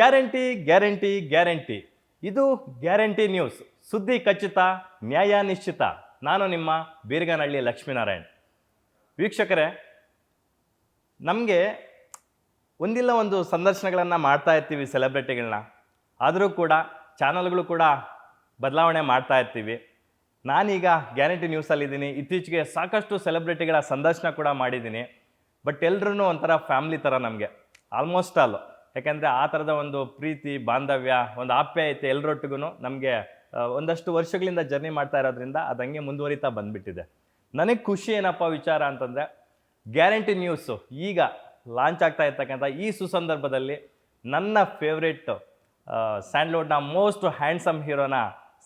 Guarantee guarantee guarantee. ಇದು guarantee news. ಸುದ್ದಿ ಖಚಿತ, ನ್ಯಾಯ ನಿಶ್ಚಿತ. ನಾನು ನಿಮ್ಮ ಬೀರ್ಗನಹಳ್ಳಿ ಲಕ್ಷ್ಮೀನಾರಾಯಣ್. ವೀಕ್ಷಕರೇ, ನಮಗೆ ಒಂದಿಲ್ಲ ಒಂದು ಸಂದರ್ಶನಗಳನ್ನು ಮಾಡ್ತಾ ಇರ್ತೀವಿ ಸೆಲೆಬ್ರಿಟಿಗಳನ್ನ ಆದರೂ ಕೂಡ ಚಾನಲ್ಗಳು ಕೂಡ ಬದಲಾವಣೆ ಮಾಡ್ತಾ ಇರ್ತೀವಿ. ನಾನೀಗ ಗ್ಯಾರಂಟಿ ನ್ಯೂಸಲ್ಲಿದ್ದೀನಿ. ಇತ್ತೀಚೆಗೆ ಸಾಕಷ್ಟು ಸೆಲೆಬ್ರಿಟಿಗಳ ಸಂದರ್ಶನ ಕೂಡ ಮಾಡಿದ್ದೀನಿ. ಬಟ್ ಎಲ್ಲರೂ ಒಂಥರ ಫ್ಯಾಮ್ಲಿ ಥರ ನಮಗೆ. Almost all. ಯಾಕೆಂದರೆ ಆ ಥರದ ಒಂದು ಪ್ರೀತಿ, ಬಾಂಧವ್ಯ, ಒಂದು ಆಪ್ಯಾಯತೆ ಎಲ್ಲರೊಟ್ಟಿಗೂ ನಮಗೆ ಒಂದಷ್ಟು ವರ್ಷಗಳಿಂದ ಜರ್ನಿ ಮಾಡ್ತಾ ಇರೋದ್ರಿಂದ ಅದು ಹಂಗೆ ಮುಂದುವರಿತಾ ಬಂದುಬಿಟ್ಟಿದೆ. ನನಗೆ ಖುಷಿ ಏನಪ್ಪ ವಿಚಾರ ಅಂತಂದರೆ ಗ್ಯಾರಂಟಿ ನ್ಯೂಸು ಈಗ ಲಾಂಚ್ ಆಗ್ತಾ ಇರ್ತಕ್ಕಂಥ ಈ ಸುಸಂದರ್ಭದಲ್ಲಿ ನನ್ನ ಫೇವ್ರೇಟ್ ಸ್ಯಾಂಡ್ಲೋಡ್ನ ಮೋಸ್ಟ್ ಹ್ಯಾಂಡ್ಸಮ್ ಹೀರೋನ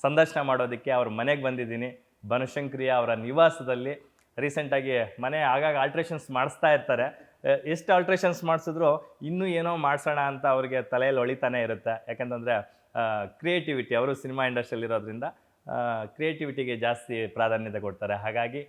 ಸಂದರ್ಶನ ಮಾಡೋದಕ್ಕೆ ಅವ್ರ ಮನೆಗೆ ಬಂದಿದ್ದೀನಿ. ಬನಶಂಕರಿಯ ಅವರ ನಿವಾಸದಲ್ಲಿ ರೀಸೆಂಟಾಗಿ ಮನೆ ಆಗಾಗ ಆಲ್ಟ್ರೇಷನ್ಸ್ ಮಾಡಿಸ್ತಾ ಇರ್ತಾರೆ. ಎಷ್ಟು ಆಲ್ಟ್ರೇಷನ್ಸ್ ಮಾಡಿಸಿದ್ರು ಇನ್ನೂ ಏನೋ ಮಾಡಿಸೋಣ ಅಂತ ಅವ್ರಿಗೆ ತಲೆಯಲ್ಲಿ ಹೊಳಿತಾನೆ ಇರುತ್ತೆ. ಯಾಕಂತಂದರೆ ಕ್ರಿಯೇಟಿವಿಟಿ ಅವರು ಸಿನಿಮಾ ಇಂಡಸ್ಟ್ರಿಯಲ್ಲಿ ಇರೋದ್ರಿಂದ ಕ್ರಿಯೇಟಿವಿಟಿಗೆ ಜಾಸ್ತಿ ಪ್ರಾಧಾನ್ಯತೆ ಕೊಡ್ತಾರೆ. ಹಾಗಾಗಿ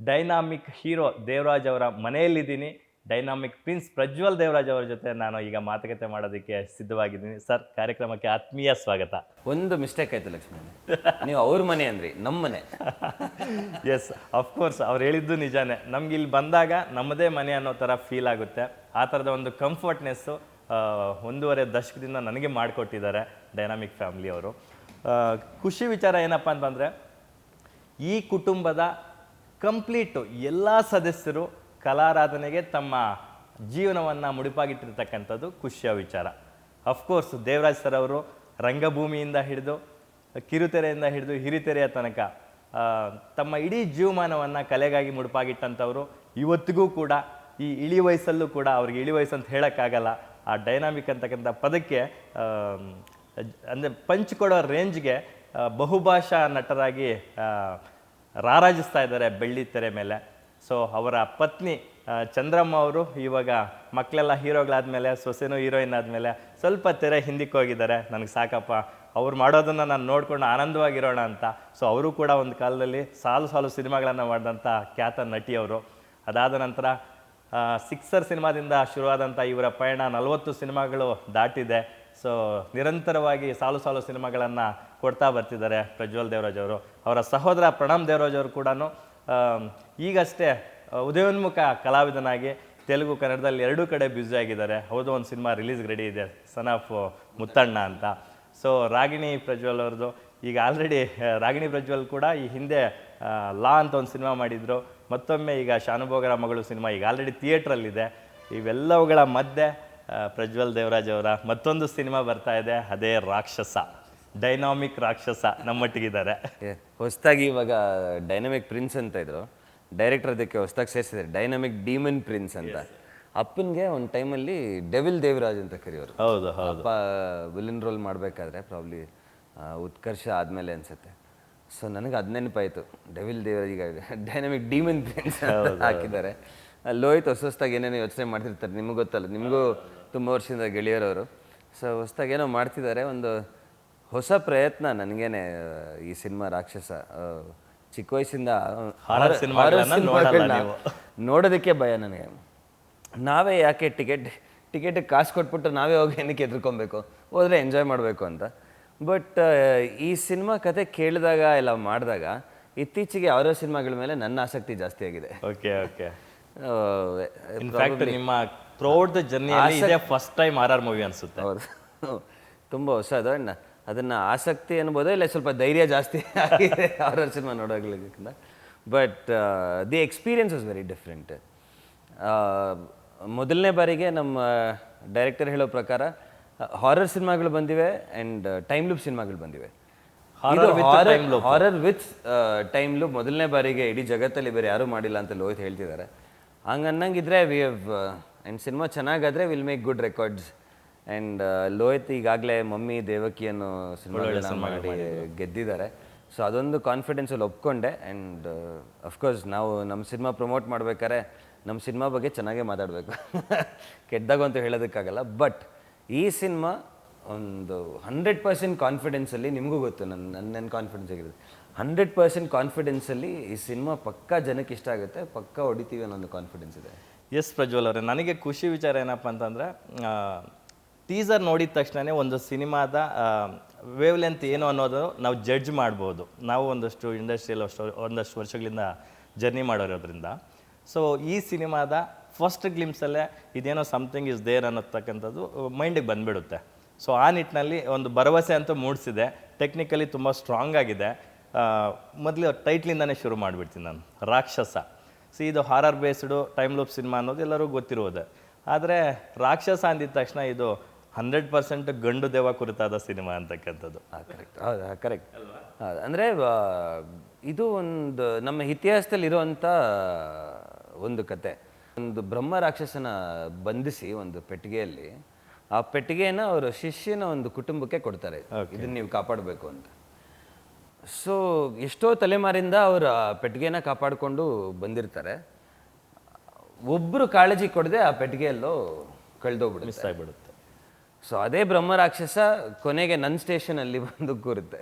ಡೈನಾಮಿಕ್ ಹೀರೋ ದೇವರಾಜ್ ಅವರ ಮನೆಯಲ್ಲಿದ್ದೀನಿ. ಡೈನಾಮಿಕ್ ಪ್ರಿನ್ಸ್ ಪ್ರಜ್ವಲ್ ದೇವರಾಜ್ ಅವರ ಜೊತೆ ನಾನು ಈಗ ಮಾತುಕತೆ ಮಾಡೋದಕ್ಕೆ ಸಿದ್ಧವಾಗಿದ್ದೀನಿ. ಸರ್ ಕಾರ್ಯಕ್ರಮಕ್ಕೆ ಆತ್ಮೀಯ ಸ್ವಾಗತ. ಒಂದು ಮಿಸ್ಟೇಕ್ ಆಯಿತು ಲಕ್ಷ್ಮಣ ನೀವು ಅವ್ರ ಮನೆ ಅಂದ್ರಿ ನಮ್ಮ ಮನೆ. ಎಸ್ ಅಫ್ಕೋರ್ಸ್ ಅವ್ರು ಹೇಳಿದ್ದು ನಿಜಾನೇ. ನಮ್ಗೆ ಇಲ್ಲಿ ಬಂದಾಗ ನಮ್ಮದೇ ಮನೆ ಅನ್ನೋ ಥರ ಫೀಲ್ ಆಗುತ್ತೆ. ಆ ಥರದ ಒಂದು ಕಂಫರ್ಟ್ನೆಸ್ಸು ಒಂದೂವರೆ ದಶಕದಿಂದ ನನಗೆ ಮಾಡಿಕೊಟ್ಟಿದ್ದಾರೆ ಡೈನಾಮಿಕ್ ಫ್ಯಾಮಿಲಿ ಅವರು. ಖುಷಿ ವಿಚಾರ ಏನಪ್ಪ ಅಂತಂದರೆ ಈ ಕುಟುಂಬದ ಕಂಪ್ಲೀಟು ಎಲ್ಲ ಸದಸ್ಯರು ಕಲಾರಾಧನೆಗೆ ತಮ್ಮ ಜೀವನವನ್ನು ಮುಡಿಪಾಗಿಟ್ಟಿರ್ತಕ್ಕಂಥದ್ದು ಖುಷಿಯ ವಿಚಾರ. ಅಫ್ಕೋರ್ಸ್ ದೇವರಾಜ್ ಸರ್ ಅವರು ರಂಗಭೂಮಿಯಿಂದ ಹಿಡಿದು, ಕಿರುತೆರೆಯಿಂದ ಹಿಡಿದು, ಹಿರಿತೆರೆಯ ತನಕ ತಮ್ಮ ಇಡೀ ಜೀವಮಾನವನ್ನು ಕಲೆಗಾಗಿ ಮುಡಿಪಾಗಿಟ್ಟಂಥವರು ಇವತ್ತಿಗೂ ಕೂಡ, ಈ ಇಳಿ ವಯಸ್ಸಲ್ಲೂ ಕೂಡ ಅವ್ರಿಗೆ ಇಳಿ ವಯಸ್ಸು ಅಂತ ಹೇಳೋಕ್ಕಾಗಲ್ಲ. ಆ ಡೈನಾಮಿಕ್ ಅಂತಕ್ಕಂಥ ಪದಕ್ಕೆ ಅಂದರೆ ಪಂಚ್ ಕೊಡೋ ರೇಂಜ್ಗೆ ಬಹುಭಾಷಾ ನಟರಾಗಿ ರಾರಾಜಿಸ್ತಾ ಇದ್ದಾರೆ ಬೆಳ್ಳಿ ತೆರೆ ಮೇಲೆ. ಸೊ ಅವರ ಪತ್ನಿ ಚಂದ್ರಮ್ಮ ಅವರು ಇವಾಗ ಮಕ್ಕಳೆಲ್ಲ ಹೀರೋಗಳಾದ್ಮೇಲೆ, ಸೊಸೆನೂ ಹೀರೋಯಿನ್ ಆದಮೇಲೆ ಸ್ವಲ್ಪ ತೆರೆ ಹಿಂದಕ್ಕೆ ಹೋಗಿದ್ದಾರೆ. ನನಗೆ ಸಾಕಪ್ಪ, ಅವ್ರು ಮಾಡೋದನ್ನು ನಾನು ನೋಡ್ಕೊಂಡು ಆನಂದವಾಗಿರೋಣ ಅಂತ. ಸೊ ಅವರು ಕೂಡ ಒಂದು ಕಾಲದಲ್ಲಿ ಸಾಲು ಸಾಲು ಸಿನಿಮಾಗಳನ್ನು ಮಾಡಿದಂಥ ಖ್ಯಾತ ನಟಿ ಅವರು. ಅದಾದ ನಂತರ ಸಿಕ್ಸರ್ ಸಿನಿಮಾದಿಂದ ಶುರುವಾದಂಥ ಇವರ ಪಯಣ ನಲವತ್ತು ಸಿನಿಮಾಗಳು ದಾಟಿದೆ. ಸೊ ನಿರಂತರವಾಗಿ ಸಾಲು ಸಾಲು ಸಿನಿಮಾಗಳನ್ನು ಕೊಡ್ತಾ ಬರ್ತಿದ್ದಾರೆ ಪ್ರಜ್ವಲ್ ದೇವರಾಜ್ ಅವರು. ಅವರ ಸಹೋದರ ಪ್ರಣಮ್ ದೇವರಾಜ್ ಅವರು ಕೂಡ ಈಗಷ್ಟೇ ಉದಯೋನ್ಮುಖ ಕಲಾವಿದನಾಗಿ ತೆಲುಗು ಕನ್ನಡದಲ್ಲಿ ಎರಡೂ ಕಡೆ ಬ್ಯುಸಿ ಆಗಿದ್ದಾರೆ. ಹೌದು, ಒಂದು ಸಿನಿಮಾ ರಿಲೀಸ್ ರೆಡಿ ಇದೆ ಸನ್ ಆಫ್ ಮುತ್ತಣ್ಣ ಅಂತ. ಸೊ ರಾಗಿಣಿ ಪ್ರಜ್ವಲ್ ಅವ್ರದ್ದು, ಈಗ ಆಲ್ರೆಡಿ ರಾಗಿಣಿ ಪ್ರಜ್ವಲ್ ಕೂಡ ಈ ಹಿಂದೆ ಲಾ ಅಂತ ಒಂದು ಸಿನಿಮಾ ಮಾಡಿದ್ರು. ಮತ್ತೊಮ್ಮೆ ಈಗ ಶಾನುಭೋಗರ ಮಗಳು ಸಿನಿಮಾ ಈಗ ಆಲ್ರೆಡಿ ಥಿಯೇಟ್ರಲ್ಲಿದೆ ಇವೆಲ್ಲವುಗಳ ಮಧ್ಯೆ ಪ್ರಜ್ವಲ್ ದೇವರಾಜ್ ಅವರ ಮತ್ತೊಂದು ಸಿನಿಮಾ ಬರ್ತಾ ಇದೆ, ಅದೇ ರಾಕ್ಷಸ. ಡೈನಾಮಿಕ್ ರಾಕ್ಷಸ ನಮ್ಮೊಟ್ಟಿಗಿದ್ದಾರೆ. ಹೊಸದಾಗಿ ಇವಾಗ ಡೈನಾಮಿಕ್ ಪ್ರಿನ್ಸ್ ಅಂತ ಇದ್ರು. ಡೈರೆಕ್ಟರ್ ಅದಕ್ಕೆ ಹೊಸದಾಗಿ ಸೇರಿಸಿದ್ದಾರೆ. ಡೈನಾಮಿಕ್ ಡೀಮನ್ ಪ್ರಿನ್ಸ್ ಅಂತ. ಅಪ್ಪನಿಗೆ ಒಂದು ಟೈಮಲ್ಲಿ ಡೆವಿಲ್ ದೇವರಾಜ್ ಅಂತ ಕರೆಯೋರು. ಹೌದು ಹೌದು. ಅಪ್ಪ ವಿಲನ್ ರೋಲ್ ಮಾಡಬೇಕಾದ್ರೆ ಪ್ರಾಬ್ಲಿ ಉತ್ಕರ್ಷ ಆದಮೇಲೆ ಅನಿಸುತ್ತೆ. ಸೊ ನನಗೆ ಅದು ನೆನಪಾಯಿತು. ಡೆವಿಲ್ ದೇವರಾಜ್ ಈಗ ಡೈನಾಮಿಕ್ ಡೀಮನ್ ಪ್ರಿನ್ಸ್ ಹಾಕಿದ್ದಾರೆ. ಲೋಹಿತ್ ಹೊಸ ಹೊಸ್ದಾಗಿ ಏನೇನೋ ಯೋಚನೆ ಮಾಡ್ತಿರ್ತಾರೆ. ನಿಮ್ಗೆ ಗೊತ್ತಲ್ಲ. ನಿಮಗೂ ತುಂಬ ವರ್ಷದಿಂದ ಗೆಳೆಯರವರು. ಸೊ ಹೊಸ್ದಾಗಿ ಏನೋ ಮಾಡ್ತಿದ್ದಾರೆ. ಒಂದು ಹೊಸ ಪ್ರಯತ್ನ ನನಗೇನೆ ಈ ಸಿನಿಮಾ ರಾಕ್ಷಸ ಚಿಕ್ಕ ವಯಸ್ಸಿಂದ ನೋಡೋದಕ್ಕೆ ಭಯ ನನಗೆ. ನಾವೇ ಯಾಕೆ ಟಿಕೆಟ್ ಟಿಕೆಟ್ ಕಾಸು ಕೊಟ್ಬಿಟ್ಟು ನಾವೇ ಹೋಗಿ ಏನಕ್ಕೆ ಎದ್ರುಕೊಬೇಕು? ಹೋದ್ರೆ ಎಂಜಾಯ್ ಮಾಡಬೇಕು ಅಂತ. ಬಟ್ ಈ ಸಿನಿಮಾ ಕತೆ ಕೇಳಿದಾಗ ಇಲ್ಲ ಮಾಡಿದಾಗ ಇತ್ತೀಚೆಗೆ ಅವರ ಸಿನಿಮಾಗಳ ಮೇಲೆ ನನ್ನ ಆಸಕ್ತಿ ಜಾಸ್ತಿ ಆಗಿದೆ. Okay okay. ನಿಮ್ಮ proud the journey first time our our movie ಅನ್ಸುತ್ತೆ. ಹೌದು. ತುಂಬ ಹೊಸದು. ಅಣ್ಣ ಅದನ್ನು ಆಸಕ್ತಿ ಅನ್ಬೋದು ಇಲ್ಲ ಸ್ವಲ್ಪ ಧೈರ್ಯ ಜಾಸ್ತಿ ಆಗಿದೆ horror cinema ನೋಡೋಕ್ಕಿಂತ but the experience is very different ಮೊದಲನೇ ಬಾರಿಗೆ ನಮ್ಮ ಡೈರೆಕ್ಟರ್ ಹೇಳೋ ಪ್ರಕಾರ ಹಾರರ್ ಸಿನಿಮಾಗಳು ಬಂದಿವೆ ಆ್ಯಂಡ್ ಟೈಮ್ ಲೂಪ್ ಸಿನಿಮಾಗಳು ಬಂದಿವೆ. ಹಾರರ್ ವಿತ್ ಟೈಮ್ ಲೂಪ್ ಮೊದಲನೇ ಬಾರಿಗೆ ಇಡೀ ಜಗತ್ತಲ್ಲಿ ಬೇರೆ ಯಾರೂ ಮಾಡಿಲ್ಲ ಅಂತ ಲೋಹಿತ್ ಹೇಳ್ತಿದ್ದಾರೆ. ಹಂಗೆ ಅನ್ನಂಗಿದ್ರೆ we have and cinema ಚೆನ್ನಾಗಾದ್ರೆ will make good records and Lohith ಈಗಾಗಲೇ ಮಮ್ಮಿ ದೇವಕಿ ಅನ್ನೋ ಸಿನಿಮಾಗಳನ್ನ ಮಾಡಿ ಗೆದ್ದಿದ್ದಾರೆ. ಸೊ ಅದೊಂದು ಕಾನ್ಫಿಡೆನ್ಸಲ್ಲಿ ಒಪ್ಕೊಂಡೆ. ಆ್ಯಂಡ್ ಅಫ್ಕೋರ್ಸ್ ನಾವು ನಮ್ಮ ಸಿನಿಮಾ ಪ್ರಮೋಟ್ ಮಾಡ್ಬೇಕಾದ್ರೆ ನಮ್ಮ ಸಿನಿಮಾ ಬಗ್ಗೆ ಚೆನ್ನಾಗೇ ಮಾತಾಡಬೇಕು. ಕೆಟ್ಟದಾಗಂತೂ ಹೇಳೋದಕ್ಕಾಗಲ್ಲ. ಬಟ್ ಈ ಸಿನಿಮಾ ಒಂದು ಹಂಡ್ರೆಡ್ ಪರ್ಸೆಂಟ್ ಕಾನ್ಫಿಡೆನ್ಸಲ್ಲಿ ನಿಮಗೂ ಗೊತ್ತು. ನನ್ನ ನನ್ನ ನನ್ನ ಕಾನ್ಫಿಡೆನ್ಸ್ ಆಗಿರೋದು ಹಂಡ್ರೆಡ್ ಪರ್ಸೆಂಟ್ ಕಾನ್ಫಿಡೆನ್ಸಲ್ಲಿ ಈ ಸಿನಿಮಾ ಪಕ್ಕಾ ಜನಕ್ಕೆ ಇಷ್ಟ ಆಗುತ್ತೆ. ಪಕ್ಕಾ ಹೊಡಿತೀವಿ ಅನ್ನೋ ಒಂದು ಕಾನ್ಫಿಡೆನ್ಸ್ ಇದೆ. ಎಸ್ ಪ್ರಜ್ವಲ್ ಅವರೇ ನನಗೆ ಖುಷಿ ವಿಚಾರ ಏನಪ್ಪ ಅಂತಂದರೆ ಟೀಸರ್ ನೋಡಿದ ತಕ್ಷಣವೇ ಒಂದು ಸಿನಿಮಾದ ವೇವ್ ಲೆಂತ್ ಏನು ಅನ್ನೋದು ನಾವು ಜಡ್ಜ್ ಮಾಡ್ಬೋದು. ನಾವು ಒಂದಷ್ಟು ಇಂಡಸ್ಟ್ರಿಯಲ್ಲಿ ಅಷ್ಟು, ಒಂದಷ್ಟು ವರ್ಷಗಳಿಂದ ಜರ್ನಿ ಮಾಡಿರೋದ್ರಿಂದ. ಸೊ ಈ ಸಿನಿಮಾದ ಫಸ್ಟ್ ಗ್ಲಿಮ್ಸಲ್ಲೇ ಇದೇನೋ ಸಮಥಿಂಗ್ ಇಸ್ ದೇರ್ ಅನ್ನೋತಕ್ಕಂಥದ್ದು ಮೈಂಡಿಗೆ ಬಂದ್ಬಿಡುತ್ತೆ. ಸೊ ಆ ನಿಟ್ಟಿನಲ್ಲಿ ಒಂದು ಭರವಸೆ ಅಂತೂ ಮೂಡಿಸಿದೆ. ಟೆಕ್ನಿಕಲಿ ತುಂಬ ಸ್ಟ್ರಾಂಗ್ ಆಗಿದೆ. ಮೊದಲು ಟೈಟ್ಲಿಂದನೇ ಶುರು ಮಾಡಿಬಿಡ್ತೀನಿ ನಾನು. ರಾಕ್ಷಸ. ಸೊ ಇದು horror based time loop cinema ಅನ್ನೋದು ಎಲ್ಲರಿಗೂ ಗೊತ್ತಿರುವುದೇ ಆದರೆ, ರಾಕ್ಷಸ ಅಂದಿದ ತಕ್ಷಣ ಇದು ಹಂಡ್ರೆಡ್ ಪರ್ಸೆಂಟ್ ಗಂಡು ದೇವ ಕುರಿತಾದ ಸಿನಿಮಾ ಅಂತಕ್ಕಂಥದ್ದು. ಕರೆಕ್ಟ್ ಹೌದು ಕರೆಕ್ಟ್ ಹೌದು ಅಂದರೆ ಇದು ಒಂದು ನಮ್ಮ ಇತಿಹಾಸದಲ್ಲಿ ಇರುವಂಥ ಒಂದು ಕತೆ. ಒಂದು ಬ್ರಹ್ಮ ರಾಕ್ಷಸನ ಬಂಧಿಸಿ ಒಂದು ಪೆಟ್ಟಿಗೆಯಲ್ಲಿ ಆ ಪೆಟ್ಟಿಗೆನ ಅವರು ಶಿಷ್ಯನ ಒಂದು ಕುಟುಂಬಕ್ಕೆ ಕೊಡ್ತಾರೆ. ಇದನ್ನ ನೀವು ಕಾಪಾಡಬೇಕು ಅಂತ. ಸೊ ಎಷ್ಟೋ ತಲೆಮಾರಿಂದ ಅವರು ಆ ಪೆಟ್ಟಿಗೆನ ಕಾಪಾಡಿಕೊಂಡು ಬಂದಿರ್ತಾರೆ. ಒಬ್ಬರು ಕಾಳಜಿ ಕೊಡದೆ ಆ ಪೆಟ್ಟಿಗೆಯಲ್ಲೂ ಕಳೆದೋಗ್ಬಿಡುತ್ತೆ. ಮಿಸ್ ಆಗಿಬಿಡುತ್ತೆ. ಸೊ ಅದೇ ಬ್ರಹ್ಮ ರಾಕ್ಷಸ ಕೊನೆಗೆ ನನ್ನ ಸ್ಟೇಷನಲ್ಲಿ ಬಂದು ಕೂರುತ್ತೆ.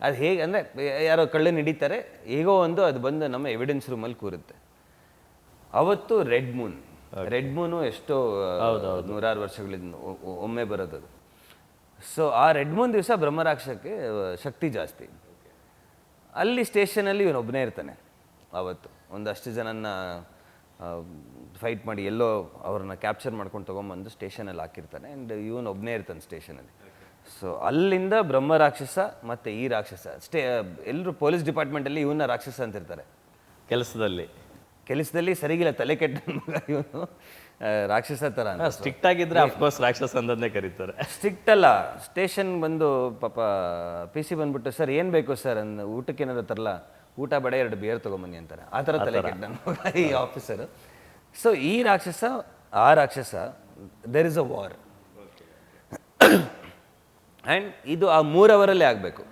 ಅದು ಹೇಗೆ ಅಂದರೆ ಯಾರೋ ಕಳ್ಳನ ಹಿಡಿತಾರೆ ಹೇಗೋ ಒಂದು ಅದು ಬಂದು ನಮ್ಮ ಎವಿಡೆನ್ಸ್ ರೂಮಲ್ಲಿ ಕೂರುತ್ತೆ. ಅವತ್ತು ರೆಡ್ ಮೂನ್. ರೆಡ್ ಮೂನು ಎಷ್ಟೋ ನೂರಾರು ವರ್ಷಗಳಿಂದ ಒಮ್ಮೆ ಬರೋದು ಸೊ ಆ ರೆಡ್ ಮೂನ್ ದಿವಸ ಬ್ರಹ್ಮರಾಕ್ಷಕ್ಕೆ ರಾಕ್ಷಸಕ್ಕೆ ಶಕ್ತಿ ಜಾಸ್ತಿ. ಅಲ್ಲಿ ಸ್ಟೇಷನಲ್ಲಿ ಇವನೊಬ್ಬನೇ ಇರ್ತಾನೆ ಅವತ್ತು. ಒಂದಷ್ಟು ಜನನ್ನ ಫೈಟ್ ಮಾಡಿ ಎಲ್ಲೋ ಅವ್ರನ್ನ ಕ್ಯಾಪ್ಚರ್ ಮಾಡ್ಕೊಂಡು ತೊಗೊಂಬಂದು ಸ್ಟೇಷನಲ್ಲಿ ಹಾಕಿರ್ತಾನೆ. ಆ್ಯಂಡ್ ಇವನು ಒಬ್ಬನೇ ಇರ್ತಾನೆ ಸ್ಟೇಷನಲ್ಲಿ ಸೊ ಅಲ್ಲಿಂದ ಬ್ರಹ್ಮ ರಾಕ್ಷಸ ಮತ್ತು ಈ ರಾಕ್ಷಸ ಸ್ಟೇ ಎಲ್ಲರೂ ಪೊಲೀಸ್ ಡಿಪಾರ್ಟ್ಮೆಂಟಲ್ಲಿ ಇವನ್ನ ರಾಕ್ಷಸ ಅಂತಿರ್ತಾರೆ ಕೆಲಸದಲ್ಲಿ. ಕೆಲಸದಲ್ಲಿ ಸರಿಗಿಲ್ಲ ತಲೆ ಕೆಟ್ಟ ಇವನು. ರಾಕ್ಷಸ ಥರ ಸ್ಟ್ರಿಕ್ಟ್ ಆಗಿದ್ರೆ ಅಫ್ಕೋರ್ಸ್ ರಾಕ್ಷಸ ಅಂತಂದೇ ಕರೀತಾರೆ. ಸ್ಟ್ರಿಕ್ಟ್ ಅಲ್ಲ ಸ್ಟೇಷನ್ ಬಂದು ಪಾಪ ಪಿ ಸಿ ಬಂದುಬಿಟ್ಟು ಸರ್ ಏನು ಬೇಕು ಸರ್? ಅಂದ್ ಊಟಕ್ಕೆ ಏನಾದ್ರು ತರಲ್ಲ ಊಟ ಬೇಡ ಎರಡು ಬಿಯರ್ ತೊಗೊಂಬನ್ನಿ ಅಂತಾರೆ. ಆ ಥರ ತಲೆ ಕೆಟ್ಟ ಈ ಆಫೀಸರು ಸೊ ಈ ರಾಕ್ಷಸ ಆ ರಾಕ್ಷಸ there is a war and ಇದು ಆ ಮೂರು ಅವರಲ್ಲೇ ಆಗಬೇಕು.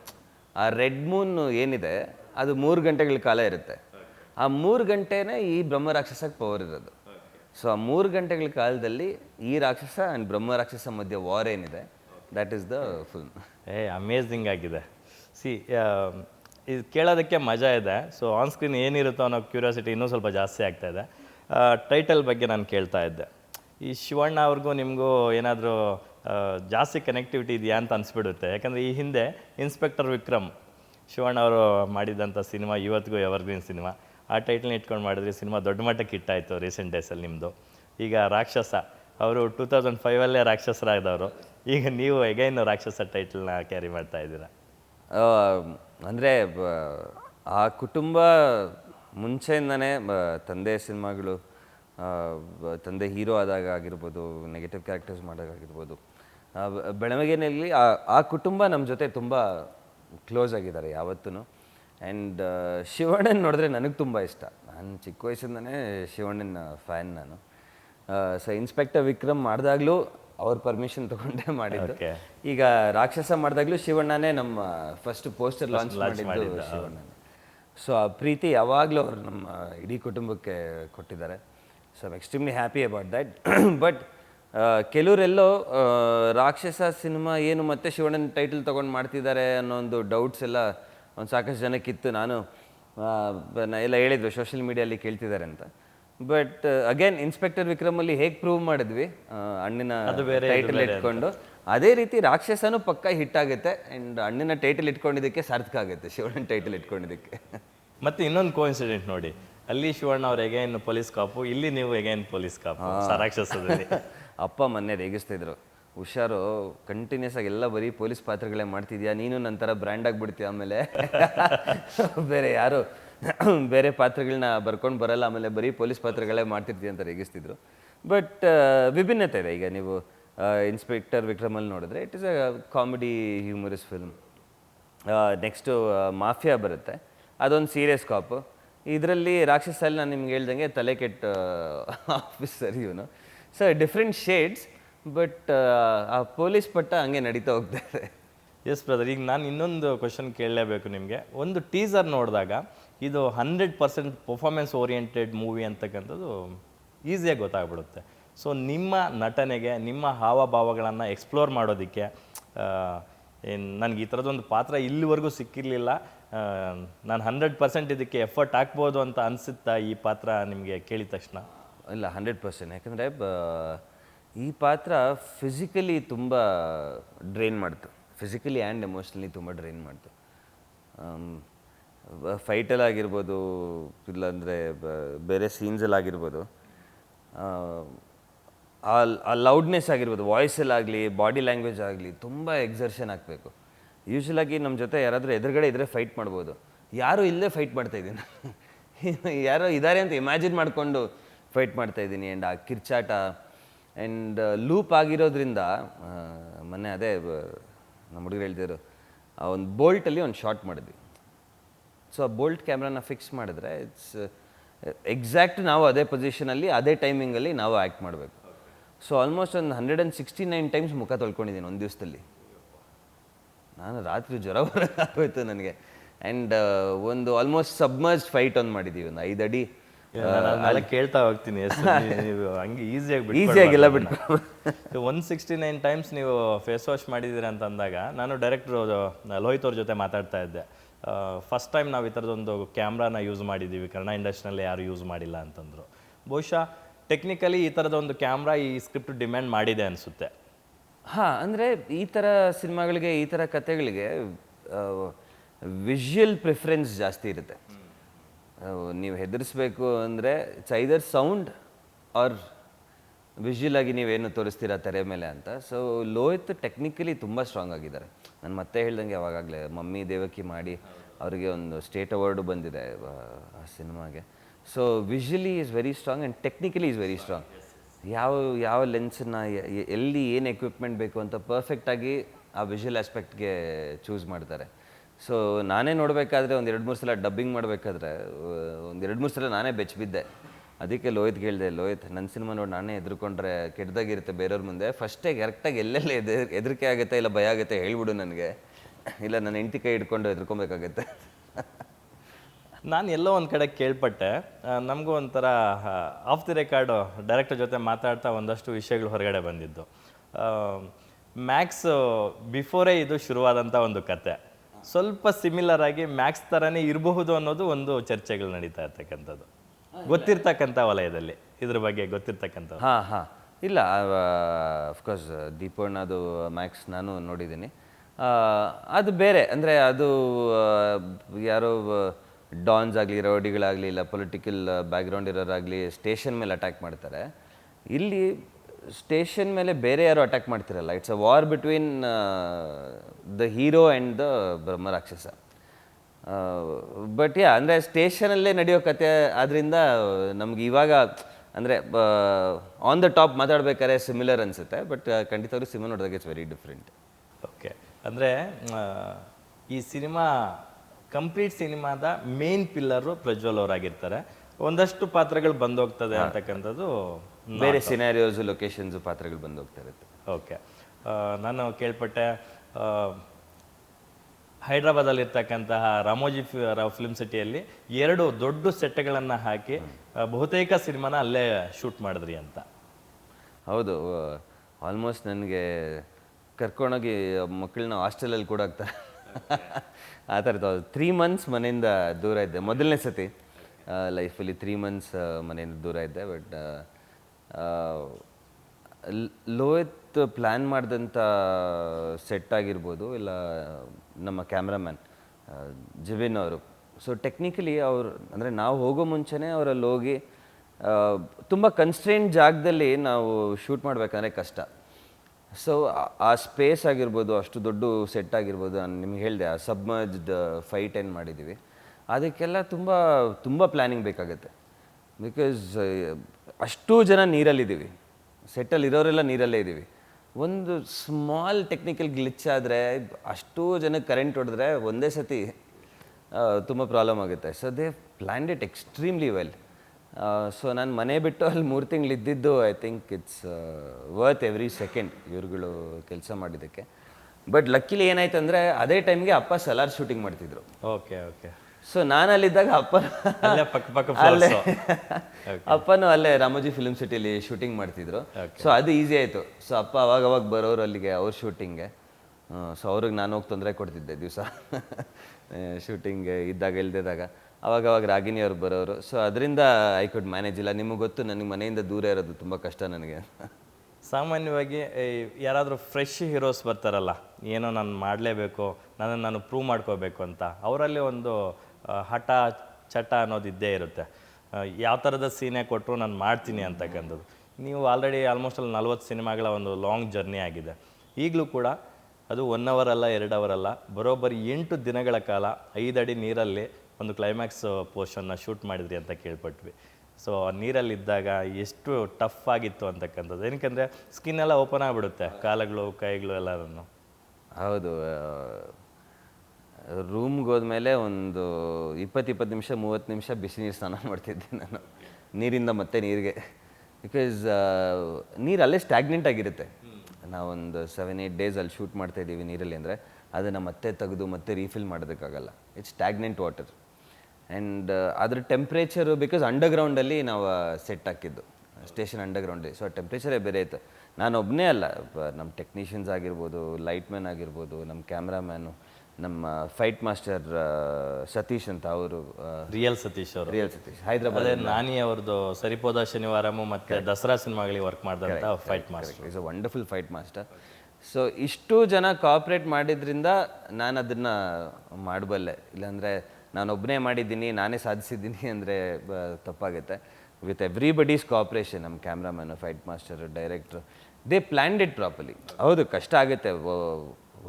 ಆ ರೆಡ್ ಮೂನ್ ಏನಿದೆ ಅದು ಮೂರು ಗಂಟೆಗಳ ಕಾಲ ಇರುತ್ತೆ. ಆ ಮೂರು ಗಂಟೆನೇ ಈ ಬ್ರಹ್ಮ ರಾಕ್ಷಸಕ್ಕೆ ಪವರ್ ಇರೋದು. ಸೊ ಆ ಮೂರು ಗಂಟೆಗಳ ಕಾಲದಲ್ಲಿ ಈ ರಾಕ್ಷಸ ಆ್ಯಂಡ್ ಬ್ರಹ್ಮ ರಾಕ್ಷಸ ಮಧ್ಯೆ ವಾರ್ ಏನಿದೆ that is the film a amazing ಆಗಿದೆ. ಸಿ ಇದು ಕೇಳೋದಕ್ಕೆ ಮಜಾ ಇದೆ. ಸೊ ಆನ್ ಸ್ಕ್ರೀನ್ ಏನಿರುತ್ತೋ ಅನ್ನೋ ಕ್ಯೂರಿಯಾಸಿಟಿ ಇನ್ನೂ ಸ್ವಲ್ಪ ಜಾಸ್ತಿ ಆಗ್ತಾ ಇದೆ. ಟೈಟಲ್ ಬಗ್ಗೆ ನಾನು ಕೇಳ್ತಾ ಇದ್ದೆ. ಈ ಶಿವಣ್ಣ ಅವ್ರಿಗೂ ನಿಮಗೂ ಏನಾದರೂ ಜಾಸ್ತಿ ಕನೆಕ್ಟಿವಿಟಿ ಇದೆಯಾ ಅಂತ ಅನಿಸ್ಬಿಡುತ್ತೆ. ಯಾಕಂದರೆ ಈ ಹಿಂದೆ ಇನ್ಸ್ಪೆಕ್ಟರ್ ವಿಕ್ರಮ್, ಶಿವಣ್ಣ ಅವರು ಮಾಡಿದಂಥ ಸಿನಿಮಾ ಇವತ್ತಿಗೂ ಎವರ್ಗ್ರೀನ್ ಸಿನಿಮಾ. ಆ ಟೈಟಲ್ನ ಇಟ್ಕೊಂಡು ಮಾಡಿದ್ರಿ ಸಿನಿಮಾ ದೊಡ್ಡ ಮಟ್ಟಕ್ಕೆ ಹಿಟ್ಟಾಯಿತು ರೀಸೆಂಟ್ ಡೇಸಲ್ಲಿ ನಿಮ್ಮದು ಈಗ ರಾಕ್ಷಸ, ಅವರು ಟೂ ತೌಸಂಡ್ ಫೈವಲ್ಲೇ ರಾಕ್ಷಸರಾದವರು. ಈಗ ನೀವು ಎಗೈನ್ ರಾಕ್ಷಸ ಟೈಟಲ್ನ ಕ್ಯಾರಿ ಮಾಡ್ತಾ ಇದ್ದೀರಾ? ಅಂದರೆ ಆ ಕುಟುಂಬ ಮುಂಚೆಯಿಂದನೇ ತಂದೆ ಸಿನಿಮಾಗಳು ತಂದೆ ಹೀರೋ ಆದಾಗ ಆಗಿರ್ಬೋದು ನೆಗೆಟಿವ್ ಕ್ಯಾರೆಕ್ಟರ್ಸ್ ಮಾಡಿದಾಗ ಆಗಿರ್ಬೋದು ಬೆಳವಣಿಗೆಯಲ್ಲಿ ಆ ಆ ಕುಟುಂಬ ನಮ್ಮ ಜೊತೆ ತುಂಬ ಕ್ಲೋಸ್ ಆಗಿದ್ದಾರೆ ಯಾವತ್ತೂ ಆ್ಯಂಡ್ ಶಿವಣ್ಣನ ನೋಡಿದ್ರೆ ನನಗೆ ತುಂಬ ಇಷ್ಟ. ನಾನು ಚಿಕ್ಕ ವಯಸ್ಸಿಂದನೇ ಶಿವಣ್ಣನ ಫ್ಯಾನ್ ನಾನು. ಸೊ ಇನ್ಸ್ಪೆಕ್ಟರ್ ವಿಕ್ರಮ್ ಮಾಡಿದಾಗಲೂ ಅವ್ರ ಪರ್ಮಿಷನ್ ತಗೊಂಡೇ ಮಾಡಿದ್ದು. ಈಗ ರಾಕ್ಷಸ ಮಾಡಿದಾಗ್ಲೂ ಶಿವಣ್ಣನೇ ನಮ್ಮ ಫಸ್ಟ್ ಪೋಸ್ಟರ್ ಲಾಂಚ್ ಮಾಡಿದ್ದು ಶಿವಣ್ಣನೇ. ಸೊ ಆ ಪ್ರೀತಿ ಯಾವಾಗಲೂ ಅವರು ನಮ್ಮ ಇಡೀ ಕುಟುಂಬಕ್ಕೆ ಕೊಟ್ಟಿದ್ದಾರೆ. So I'm extremely happy about that but ಕೆಲವರೆಲ್ಲೋ Rakshasa cinema ಏನು ಮತ್ತೆ ಶಿವಣ್ಣನ ಟೈಟಲ್ ತೊಗೊಂಡು ಮಾಡ್ತಿದ್ದಾರೆ ಅನ್ನೋ ಒಂದು ಡೌಟ್ಸ್ ಎಲ್ಲ ಒಂದು ಸಾಕಷ್ಟು ಜನಕ್ಕಿತ್ತು. ನಾನು ಎಲ್ಲ ಹೇಳಿದ್ರು ಸೋಷಿಯಲ್ ಮೀಡಿಯಲ್ಲಿ ಕೇಳ್ತಿದ್ದಾರೆ ಅಂತ. ಬಟ್ ಅಗೇನ್ ಇನ್ಸ್ಪೆಕ್ಟರ್ ವಿಕ್ರಮ್ ಅಲ್ಲಿ ಹೇಗೆ ಪ್ರೂವ್ ಮಾಡಿದ್ವಿ? ಅಣ್ಣಿನ ಟೈಟಲ್ ಇಟ್ಕೊಂಡು. ಅದೇ ರೀತಿ ರಾಕ್ಷಸನು ಪಕ್ಕ ಹಿಟ್ ಆಗುತ್ತೆ. ಅಂಡ್ ಅಣ್ಣಿನ ಟೈಟಲ್ ಇಟ್ಕೊಂಡಿದ್ದಕ್ಕೆ ಸಾರ್ಥಕ ಆಗುತ್ತೆ ಶಿವಣ್ಣ ಟೈಟಲ್ ಇಟ್ಕೊಂಡಿದ್ದಕ್ಕೆ. ಮತ್ತೆ ಇನ್ನೊಂದು ಕೋಇನ್ಸಿಡೆಂಟ್ ನೋಡಿ. ಅಲ್ಲಿ ಶಿವಣ್ಣ ಅವ್ರು ಎಗೈನ್ ಪೊಲೀಸ್ ಕಾಪು ಇಲ್ಲಿ ನೀವು ಎಗೈನ್ ಪೊಲೀಸ್ ಕಾಪು ರಾಕ್ಷಸದಲ್ಲಿ. ಅಪ್ಪ ಮೊನ್ನೆ ರೇಗಿಸ್ತಿದ್ರು ಹುಷಾರು ಕಂಟಿನ್ಯೂಸ್ ಆಗಿ ಎಲ್ಲ ಬರೀ ಪೊಲೀಸ್ ಪಾತ್ರಗಳೇ ಮಾಡ್ತಿದ್ಯಾ? ನೀನು ನಂತರ ಬ್ರ್ಯಾಂಡ್ ಆಗಿಬಿಡ್ತೀಯ ಆಮೇಲೆ? ಬೇರೆ ಯಾರು? ಬೇರೆ ಪಾತ್ರಗಳನ್ನ ಬರ್ಕೊಂಡು ಬರಲ್ಲ, ಆಮೇಲೆ ಬರೀ ಪೊಲೀಸ್ ಪಾತ್ರಗಳೇ ಮಾಡ್ತಿರ್ತೀವಿ ಅಂತ ರೇಗಿಸ್ತಿದ್ರು. ಬಟ್ ವಿಭಿನ್ನತೆ ಇದೆ. ಈಗ ನೀವು ಇನ್ಸ್ಪೆಕ್ಟರ್ ವಿಕ್ರಮಲ್ಲಿ ನೋಡಿದ್ರೆ it is a comedy humorous film next mafia ಬರುತ್ತೆ. ಅದೊಂದು ಸೀರಿಯಸ್ ಕಾಪು ಇದರಲ್ಲಿ ರಾಕ್ಷಸಲ್ಲಿ ನಾನು ನಿಮ್ಗೆ ಹೇಳ್ದಂಗೆ ತಲೆ ಕೆಟ್ಟ ಆಫೀಸರ್ ಇವನು. ಸೊ ಡಿಫ್ರೆಂಟ್ ಶೇಡ್ಸ್ ಬಟ್ ಆ ಪೊಲೀಸ್ ಪಟ್ಟ ಹಂಗೆ ನಡೀತಾ ಹೋಗ್ತಾರೆ ಎಸ್ ಬ್ರದರ್ ಈಗ ನಾನು ಇನ್ನೊಂದು ಕ್ವಶನ್ ಕೇಳಲೇಬೇಕು ನಿಮಗೆ. ಒಂದು ಟೀಸರ್ ನೋಡಿದಾಗ ಇದು hundred percent performance oriented movie ಅಂತಕ್ಕಂಥದ್ದು ಈಸಿಯಾಗಿ ಗೊತ್ತಾಗ್ಬಿಡುತ್ತೆ. ಸೊ ನಿಮ್ಮ ನಟನೆಗೆ, ನಿಮ್ಮ ಹಾವಭಾವಗಳನ್ನು ಎಕ್ಸ್ಪ್ಲೋರ್ ಮಾಡೋದಕ್ಕೆ ನನಗೆ ಈ ಥರದೊಂದು ಪಾತ್ರ ಇಲ್ಲಿವರೆಗೂ ಸಿಕ್ಕಿರಲಿಲ್ಲ. ನಾನು ಹಂಡ್ರೆಡ್ ಪರ್ಸೆಂಟ್ ಇದಕ್ಕೆ ಎಫರ್ಟ್ ಹಾಕ್ಬೋದು ಅಂತ ಅನಿಸುತ್ತಾ ಈ ಪಾತ್ರ ನಿಮಗೆ ಕೇಳಿದ ತಕ್ಷಣ? ಇಲ್ಲ, ಹಂಡ್ರೆಡ್ ಪರ್ಸೆಂಟ್. ಯಾಕಂದರೆ ಈ ಪಾತ್ರ ಫಿಸಿಕಲಿ ತುಂಬ ಡ್ರೈನ್ ಮಾಡ್ತು. ಫಿಸಿಕಲಿ ಆ್ಯಂಡ್ ಎಮೋಷ್ನಲಿ ತುಂಬ ಡ್ರೈನ್ ಮಾಡ್ತು. ಫೈಟಲ್ಲಿ ಆಗಿರ್ಬೋದು ಇಲ್ಲಾಂದರೆ ಬೇರೆ ಸೀನ್ಸಲ್ಲಿ ಆಗಿರ್ಬೋದು ಆ ಲೌಡ್ನೆಸ್ ಆಗಿರ್ಬೋದು ವಾಯ್ಸಲ್ಲಾಗಲಿ ಬಾಡಿ ಲ್ಯಾಂಗ್ವೇಜ್ ಆಗಲಿ, ತುಂಬ ಎಕ್ಸರ್ಷನ್ ಆಗಬೇಕು. ಯೂಶ್ವಲಾಗಿ ನಮ್ಮ ಜೊತೆ ಯಾರಾದರೂ ಎದುರುಗಡೆ ಇದ್ದರೆ ಫೈಟ್ ಮಾಡ್ಬೋದು. ಯಾರೂ ಇಲ್ಲದೇ ಫೈಟ್ ಮಾಡ್ತಾ ಇದ್ದೀನಿ. ಯಾರೋ ಇದ್ದಾರೆ ಅಂತ ಇಮ್ಯಾಜಿನ್ ಮಾಡಿಕೊಂಡು ಫೈಟ್ ಮಾಡ್ತಾ ಇದ್ದೀನಿ. ಆ್ಯಂಡ್ ಆ ಕಿರ್ಚಾಟ ಆ್ಯಂಡ್ ಲೂಪ್ ಆಗಿರೋದ್ರಿಂದ ಮೊನ್ನೆ ಅದೇ ನಮ್ಮ ಹುಡುಗರು ಹೇಳ್ತಿದ್ರು, ಆ, ಒಂದು ಬೋಲ್ಟಲ್ಲಿ ಒಂದು ಶಾರ್ಟ್ ಮಾಡಿದ್ವಿ. ಸೊ ಆ ಬೋಲ್ಟ್ ಕ್ಯಾಮ್ರಾನ ಫಿಕ್ಸ್ ಮಾಡಿದ್ರೆ ಇಟ್ಸ್ ಎಕ್ಸಾಕ್ಟ್ ನಾವು ಅದೇ ಪೊಸಿಷನಲ್ಲಿ ಅದೇ ಟೈಮಿಂಗಲ್ಲಿ ನಾವು ಆ್ಯಕ್ಟ್ ಮಾಡಬೇಕು. ಸೊ ಆಲ್ಮೋಸ್ಟ್ ಒಂದು hundred and sixty nine times ಮುಖ ತೊಳ್ಕೊಂಡಿದ್ದೀನಿ ಒಂದು ದಿವಸದಲ್ಲಿ. ನಾನು ರಾತ್ರಿ ಜ್ವರ ಬರೋಕ್ಕಾಗೋಯ್ತು ನನಗೆ. ಆ್ಯಂಡ್ ಒಂದು ಆಲ್ಮೋಸ್ಟ್ ಸಬ್ಮರ್ಜ್ ಫೈಟ್ ಒಂದು ಮಾಡಿದ್ದೀವಿ ಒಂದು ಐದು ಅಡಿ. ನಾಳೆ ಕೇಳ್ತಾ ಹೋಗ್ತೀನಿ ನೀವು ಹಂಗೆ ಈಸಿಯಾಗಿ ಈಸಿಯಾಗಿಲ್ಲ ಬಿಟ್ಟು ಒನ್ ಸಿಕ್ಸ್ಟಿ ನೈನ್ ಟೈಮ್ಸ್ ನೀವು ಫೇಸ್ ವಾಶ್ ಮಾಡಿದ್ದೀರಿ ಅಂತ ಅಂದಾಗ ನಾನು ಡೈರೆಕ್ಟ್ರು ಲೋಹಿತ್ ಅವ್ರ ಜೊತೆ ಮಾತಾಡ್ತಾ ಇದ್ದೆ. ಫಸ್ಟ್ ಟೈಮ್ ನಾವು ಈ ಥರದೊಂದು ಕ್ಯಾಮ್ರಾನ ಯೂಸ್ ಮಾಡಿದ್ದೀವಿ ಕನ್ನಡ ಇಂಡಸ್ಟ್ರಿನಲ್ಲಿ ಯಾರು ಯೂಸ್ ಮಾಡಿಲ್ಲ ಅಂತಂದರು. ಬಹುಶಃ ಟೆಕ್ನಿಕಲಿ ಈ ಥರದ ಒಂದು ಕ್ಯಾಮ್ರಾ ಈ ಸ್ಕ್ರಿಪ್ಟ್ ಡಿಮ್ಯಾಂಡ್ ಮಾಡಿದೆ ಅನಿಸುತ್ತೆ. ಹಾಂ, ಅಂದರೆ ಈ ಥರ ಸಿನಿಮಾಗಳಿಗೆ, ಈ ಥರ ಕತೆಗಳಿಗೆ ವಿಷುವಲ್ ಪ್ರಿಫರೆನ್ಸ್ ಜಾಸ್ತಿ ಇರುತ್ತೆ. ನೀವು ಹೆದರಿಸ್ಬೇಕು ಅಂದರೆ ಚೈದರ್ ಸೌಂಡ್ ಆರ್ ವಿಷುವಲ್ ಆಗಿ ನೀವೇನು ತೋರಿಸ್ತೀರಾ ತೆರೆ ಮೇಲೆ ಅಂತ. ಸೊ ಲೋಹಿತ್ ಟೆಕ್ನಿಕಲಿ ತುಂಬ ಸ್ಟ್ರಾಂಗ್ ಆಗಿದ್ದಾರೆ. ನಾನು ಮತ್ತೆ ಹೇಳ್ದಂಗೆ ಯಾವಾಗಲೇ ಮಮ್ಮಿ ದೇವಕಿ ಮಾಡಿ ಅವರಿಗೆ ಒಂದು ಸ್ಟೇಟ್ ಅವಾರ್ಡು ಬಂದಿದೆ ಆ, ಸಿನಿಮಾಗೆ. So visually is very strong and technically is very strong ಯಾವ ಯಾವ ಲೆನ್ಸನ್ನ ಎಲ್ಲಿ ಏನು ಎಕ್ವಿಪ್ಮೆಂಟ್ ಬೇಕು ಅಂತ ಪರ್ಫೆಕ್ಟಾಗಿ ಆ ವಿಷುವಲ್ ಆಸ್ಪೆಕ್ಟ್ಗೆ ಚೂಸ್ ಮಾಡ್ತಾರೆ. ಸೊ ನಾನೇ ನೋಡಬೇಕಾದ್ರೆ ಒಂದು ಎರಡು ಮೂರು ಸಲ ಡಬ್ಬಿಂಗ್ ಮಾಡಬೇಕಾದ್ರೆ ಒಂದು ಎರಡು ಮೂರು ಸಲ ನಾನೇ ಬೆಚ್ಚಿಬಿದ್ದೆ ಅದಕ್ಕೆ ಲೋಹಿತ್ ಕೇಳಿದೆ, ಲೋಹಿತ್ ನನ್ನ ಸಿನಿಮಾ ನೋಡಿ ನಾನೇ ಎದ್ರುಕೊಂಡ್ರೆ ಕೆಟ್ಟದಾಗಿರುತ್ತೆ ಬೇರೆಯವ್ರ ಮುಂದೆ. ಫಸ್ಟೇ ಕರೆಕ್ಟಾಗಿ ಎಲ್ಲೆಲ್ಲ ಎದೆ ಹೆದರಿಕೆ ಆಗುತ್ತೆ ಇಲ್ಲ ಭಯ ಆಗುತ್ತೆ ಹೇಳ್ಬಿಡು ನನಗೆ. ಇಲ್ಲ ನನ್ನ ಹೆಂಡತಿ ಕೈ ಹಿಡ್ಕೊಂಡು ಎದ್ರುಕೊಬೇಕಾಗತ್ತೆ. ನಾನು ಎಲ್ಲೋ ಒಂದು ಕಡೆ ಕೇಳ್ಪಟ್ಟೆ. ನಮಗೂ ಒಂಥರ ಆಫ್ ದಿ ರೆಕಾರ್ಡು ಡೈರೆಕ್ಟರ್ ಜೊತೆ ಮಾತಾಡ್ತಾ ಒಂದಷ್ಟು ವಿಷಯಗಳು ಹೊರಗಡೆ ಬಂದಿದ್ದು. ಮ್ಯಾಕ್ಸ್ ಬಿಫೋರೇ ಇದು ಶುರುವಾದಂಥ ಒಂದು ಕತೆ. ಸ್ವಲ್ಪ ಸಿಮಿಲರ್ ಆಗಿ ಮ್ಯಾಕ್ಸ್ ಥರನೇ ಇರಬಹುದು ಅನ್ನೋದು ಒಂದು ಚರ್ಚೆಗಳು ನಡೀತಾ ಇರ್ತಕ್ಕಂಥದ್ದು. ಗೊತ್ತಿರ್ತಕ್ಕಂಥ ವಲಯದಲ್ಲಿ, ಇದ್ರ ಬಗ್ಗೆ ಗೊತ್ತಿರ್ತಕ್ಕಂಥ ಹಾಂ ಹಾಂ. ಇಲ್ಲ ಅಫ್ಕೋರ್ಸ್ ದೀಪಣ್ಣದು ಮ್ಯಾಕ್ಸ್ ನಾನು ನೋಡಿದ್ದೀನಿ. ಅದು ಬೇರೆ, ಅಂದರೆ ಅದು ಯಾರೋ ಡಾನ್ಸ್ ಆಗಲಿ, ರೌಡಿಗಳಾಗಲಿ, ಇಲ್ಲ ಪೊಲಿಟಿಕಲ್ ಬ್ಯಾಕ್ಗ್ರೌಂಡ್ ಇರೋರಾಗಲಿ ಸ್ಟೇಷನ್ ಮೇಲೆ ಅಟ್ಯಾಕ್ ಮಾಡ್ತಾರೆ. ಇಲ್ಲಿ ಸ್ಟೇಷನ್ ಮೇಲೆ ಬೇರೆ ಯಾರು ಅಟ್ಯಾಕ್ ಮಾಡ್ತಿರಲ್ಲ. It's a war between the hero and the Brahma Rakshasa but yeah ಅಂದರೆ ಸ್ಟೇಷನಲ್ಲೇ ನಡೆಯೋ ಕತೆ ಆದ್ದರಿಂದ ನಮ್ಗೆ ಇವಾಗ ಅಂದರೆ ಆನ್ ದ ಟಾಪ್ ಮಾತಾಡ್ಬೇಕಾದ್ರೆ ಸಿಮಿಲರ್ ಅನಿಸುತ್ತೆ ಬಟ್ ಖಂಡಿತವಾಗ್ಲೂ ಸಿನಿಮಾ ನೋಡಿದಾಗ ಇಟ್ಸ್ ವೆರಿ ಡಿಫ್ರೆಂಟ್ ಓಕೆ ಅಂದರೆ ಈ ಸಿನಿಮಾ ಕಂಪ್ಲೀಟ್ ಸಿನಿಮಾದ ಮೇನ್ ಪಿಲ್ಲರು ಪ್ರಜ್ವಲ್ ಅವರಾಗಿರ್ತಾರೆ. ಒಂದಷ್ಟು ಪಾತ್ರಗಳು ಬಂದೋಗ್ತದೆ ಅಂತಕ್ಕಂಥದ್ದು ಬೇರೆ ಸಿನಾರಿಯೋಸು ಲೊಕೇಶನ್ಸು ಪಾತ್ರಗಳು ಬಂದೋಗ್ತಾ ಇರುತ್ತೆ. ಓಕೆ ನಾನು ಕೇಳ್ಪಟ್ಟೆ ಹೈದ್ರಾಬಾದಲ್ಲಿರ್ತಕ್ಕಂತಹ ರಾಮೋಜಿ ಫಿಲ್ಮ್ ಸಿಟಿಯಲ್ಲಿ ಎರಡು ದೊಡ್ಡ ಸೆಟ್ಗಳನ್ನು ಹಾಕಿ ಬಹುತೇಕ ಸಿನಿಮಾನ ಅಲ್ಲೇ ಶೂಟ್ ಮಾಡಿದ್ರಿ ಅಂತ. ಹೌದು ಆಲ್ಮೋಸ್ಟ್ ನನಗೆ ಕರ್ಕೊಂಡೋಗಿ ಮಕ್ಕಳನ್ನ ಹಾಸ್ಟೆಲಲ್ಲಿ ಕೂಡ ಆಗ್ತಾರೆ ಆ ಥರದ್ದು ತ್ರೀ ಮಂತ್ಸ್ ಮನೆಯಿಂದ ದೂರ ಇದ್ದೆ. ಮೊದಲನೇ ಸತಿ ಲೈಫಲ್ಲಿ ತ್ರೀ ಮಂತ್ಸ್ ಮನೆಯಿಂದ ದೂರ ಇದ್ದೆ. ಬಟ್ ಲೋಯತ್ ಪ್ಲ್ಯಾನ್ ಮಾಡಿದಂಥ ಸೆಟ್ ಆಗಿರ್ಬೋದು, ಇಲ್ಲ ನಮ್ಮ ಕ್ಯಾಮ್ರಾಮ್ಯಾನ್ ಜಿಬಿನ್ ಅವರು. ಸೊ ಟೆಕ್ನಿಕಲಿ ಅವರು, ಅಂದರೆ ನಾವು ಹೋಗೋ ಮುಂಚೆನೇ ಅವರಲ್ಲಿ ಹೋಗಿ ತುಂಬ ಕನ್ಸ್ಟ್ರೇಂಟ್ ಜಾಗದಲ್ಲಿ ನಾವು ಶೂಟ್ ಮಾಡಬೇಕಂದ್ರೆ ಕಷ್ಟ. ಸೊ ಆ ಸ್ಪೇಸ್ ಆಗಿರ್ಬೋದು, ಅಷ್ಟು ದೊಡ್ಡ ಸೆಟ್ ಆಗಿರ್ಬೋದು, ನಾನು ನಿಮ್ಗೆ ಹೇಳಿದೆ, ಆ ಸಬ್ಮರ್ಜ್ಡ್ ಫೈಟ್ ಏನು ಮಾಡಿದ್ದೀವಿ ಅದಕ್ಕೆಲ್ಲ ತುಂಬ ತುಂಬ ಪ್ಲ್ಯಾನಿಂಗ್ ಬೇಕಾಗುತ್ತೆ. ಬಿಕಾಸ್ ಅಷ್ಟು ಜನ ನೀರಲ್ಲಿದ್ದೀವಿ. ಸೆಟ್ಟಲ್ಲಿ ಇರೋರೆಲ್ಲ ನೀರಲ್ಲೇ ಇದ್ದೀವಿ. ಒಂದು ಸ್ಮಾಲ್ ಟೆಕ್ನಿಕಲ್ ಗ್ಲಿಚ್ ಆದರೆ ಅಷ್ಟು ಜನಕ್ಕೆ ಕರೆಂಟ್ ಹೊಡೆದ್ರೆ ಒಂದೇ ಸತಿ ತುಂಬ ಪ್ರಾಬ್ಲಮ್ ಆಗುತ್ತೆ. So they planned it extremely well so ನಾನು ಮನೆ ಬಿಟ್ಟು ಅಲ್ಲಿ ಮೂರು ತಿಂಗಳು ಇದ್ದಿದ್ದು I think it's worth every second ಇವ್ರುಗಳು ಕೆಲಸ ಮಾಡಿದ್ದಕ್ಕೆ. ಬಟ್ ಲಕ್ಕಿಲಿ ಏನಾಯ್ತು ಅಂದರೆ ಅದೇ ಟೈಮ್ಗೆ ಅಪ್ಪ ಸಲಾರ್ ಶೂಟಿಂಗ್ ಮಾಡ್ತಿದ್ರು. ಓಕೆ ಓಕೆ ಸೊ ನಾನು ಅಲ್ಲಿದ್ದಾಗ ಅಪ್ಪ ಅಲ್ಲೇ ಪಕ್ಕ ಪಕ್ಕ ಅಲ್ಲೇ ಅಪ್ಪನೂ ಅಲ್ಲೇ ರಾಮೋಜಿ ಫಿಲ್ಮ್ ಸಿಟಿಲಿ ಶೂಟಿಂಗ್ ಮಾಡ್ತಿದ್ರು. ಸೊ ಅದು ಈಸಿ ಆಯಿತು. ಸೊ ಅಪ್ಪ ಅವಾಗ ಅವಾಗ ಬರೋರು ಅಲ್ಲಿಗೆ ಅವ್ರ ಶೂಟಿಂಗ್ಗೆ ಸೊ ಅವ್ರಿಗೆ ನಾನು ಹೋಗಿ ತೊಂದರೆ ಕೊಡ್ತಿದ್ದೆ ದಿವಸ. ಶೂಟಿಂಗ್ ಇದ್ದಾಗ ಇಲ್ದಿದ್ದಾಗ. ಅವಾಗ ಅವಾಗ ರಾಗಿಣಿ ಅವ್ರು ಬರೋರು. ಸೊ ಅದರಿಂದ ಐ ಕುಡ್ ಮ್ಯಾನೇಜ್ ಇಲ್ಲ. ನಿಮಗೆ ಗೊತ್ತು ನನಗೆ ಮನೆಯಿಂದ ದೂರ ಇರೋದು ತುಂಬ ಕಷ್ಟ ನನಗೆ. ಸಾಮಾನ್ಯವಾಗಿ ಯಾರಾದರೂ ಫ್ರೆಶ್ ಹೀರೋಸ್ ಬರ್ತಾರಲ್ಲ ಏನೋ ನಾನು ಮಾಡಲೇಬೇಕು ನನ್ನನ್ನು ನಾನು ಪ್ರೂವ್ ಮಾಡ್ಕೋಬೇಕು ಅಂತ. ಅವರಲ್ಲಿ ಒಂದು ಹಠ, ಚಟ ಅನ್ನೋದು ಇದ್ದೇ ಇರುತ್ತೆ. ಯಾವ ಥರದ ಸೀನೇ ಕೊಟ್ಟರು ನಾನು ಮಾಡ್ತೀನಿ ಅಂತಕ್ಕಂಥದ್ದು. ನೀವು ಆಲ್ರೆಡಿ ಆಲ್ಮೋಸ್ಟ್ ಅಲ್ಲಿ ನಲ್ವತ್ತು ಸಿನಿಮಾಗಳ ಒಂದು ಲಾಂಗ್ ಜರ್ನಿ ಆಗಿದೆ. ಈಗಲೂ ಕೂಡ ಅದು ಒನ್ ಅವರ್ ಅಲ್ಲ, ಎರಡು ಅವರ್ ಅಲ್ಲ, ಬರೋಬ್ಬರಿ ಎಂಟು ದಿನಗಳ ಕಾಲ ಐದು ಅಡಿ ನೀರಲ್ಲಿ ಒಂದು ಕ್ಲೈಮ್ಯಾಕ್ಸ್ ಪೋರ್ಷನ್ನ ಶೂಟ್ ಮಾಡಿದ್ರಿ ಅಂತ ಕೇಳ್ಪಟ್ವಿ. ಸೊ ನೀರಲ್ಲಿದ್ದಾಗ ಎಷ್ಟು ಟಫ್ ಆಗಿತ್ತು ಅಂತಕ್ಕಂಥದ್ದು. ಏನಕ್ಕೆ ಸ್ಕಿನ್ ಎಲ್ಲ ಓಪನ್ ಆಗಿಬಿಡುತ್ತೆ, ಕಾಲುಗಳು, ಕೈಗಳು ಎಲ್ಲರನ್ನು ಹೌದು ರೂಮ್ಗೆ ಹೋದ್ಮೇಲೆ ಒಂದು ಇಪ್ಪತ್ತು ಇಪ್ಪತ್ತು ನಿಮಿಷ, ಮೂವತ್ತು ನಿಮಿಷ ಬಿಸಿ ನೀರು ಸ್ನಾನ ಮಾಡ್ತಿದ್ದೆ ನಾನು. ನೀರಿಂದ ಮತ್ತೆ ನೀರಿಗೆ. ಬಿಕಾಸ್ ನೀರು ಅಲ್ಲೇ ಸ್ಟ್ಯಾಗ್ನೆಂಟ್ ಆಗಿರುತ್ತೆ. ನಾವೊಂದು ಸೆವೆನ್ ಏಯ್ಟ್ ಡೇಸ್ ಅಲ್ಲಿ ಶೂಟ್ ಮಾಡ್ತಾ ಇದ್ದೀವಿ ನೀರಲ್ಲಿ ಅಂದರೆ, ಅದನ್ನು ಮತ್ತೆ ತೆಗೆದು ಮತ್ತೆ ರೀಫಿಲ್ ಮಾಡೋದಕ್ಕಾಗಲ್ಲ. ಇಟ್ಸ್ ಸ್ಟ್ಯಾಗ್ನೆಂಟ್ ವಾಟರ್ ಆ್ಯಂಡ್ ಅದ್ರ ಟೆಂಪ್ರೇಚರು ಬಿಕಾಸ್ ಅಂಡರ್ಗ್ರೌಂಡಲ್ಲಿ ನಾವು ಸೆಟ್ ಹಾಕಿದ್ದು. ಸ್ಟೇಷನ್ ಅಂಡರ್ಗ್ರೌಂಡಲ್ಲಿ ಸೊ ಟೆಂಪ್ರೇಚರೇ ಬೇರೆ ಇತ್ತು. ನಾನು ಒಬ್ಬನೇ ಅಲ್ಲ ನಮ್ಮ ಟೆಕ್ನಿಷಿಯನ್ಸ್ ಆಗಿರ್ಬೋದು ಲೈಟ್ ಮ್ಯಾನ್ ಆಗಿರ್ಬೋದು ನಮ್ಮ ಕ್ಯಾಮ್ರಾಮ್ಯಾನು ನಮ್ಮ ಫೈಟ್ ಮಾಸ್ಟರ್ ಸತೀಶ್ ಅಂತ ಅವರು ರಿಯಲ್ ಸತೀಶ್ ಅವರು. ರಿಯಲ್ ಸತೀಶ್ ಹೈದರಾಬಾದ್ ಅದೇ ನಾನಿ ಅವ್ರದ್ದು ಸರಿಪೋದ ಶನಿವಾರ ಮತ್ತೆ ದಸರಾ ಸಿನಿಮಾಗಳಿಗೆ ವರ್ಕ್ ಮಾಡಿದಂಥ fight master is a wonderful fight master so ಇಷ್ಟು ಜನ ಕಾಪ್ರೇಟ್ ಮಾಡಿದ್ರಿಂದ ನಾನು ಅದನ್ನು ಮಾಡಬಲ್ಲೆ. ಇಲ್ಲಾಂದರೆ ನಾನೊಬ್ಬನೇ ಮಾಡಿದ್ದೀನಿ ನಾನೇ ಸಾಧಿಸಿದ್ದೀನಿ ಅಂದರೆ ತಪ್ಪಾಗುತ್ತೆ. ವಿತ್ ಎವ್ರಿಬಡೀಸ್ ಕಾಪ್ರೇಷನ್ ನಮ್ಮ cameraman fight master director they planned it properly ಹೌದು ಕಷ್ಟ ಆಗುತ್ತೆ.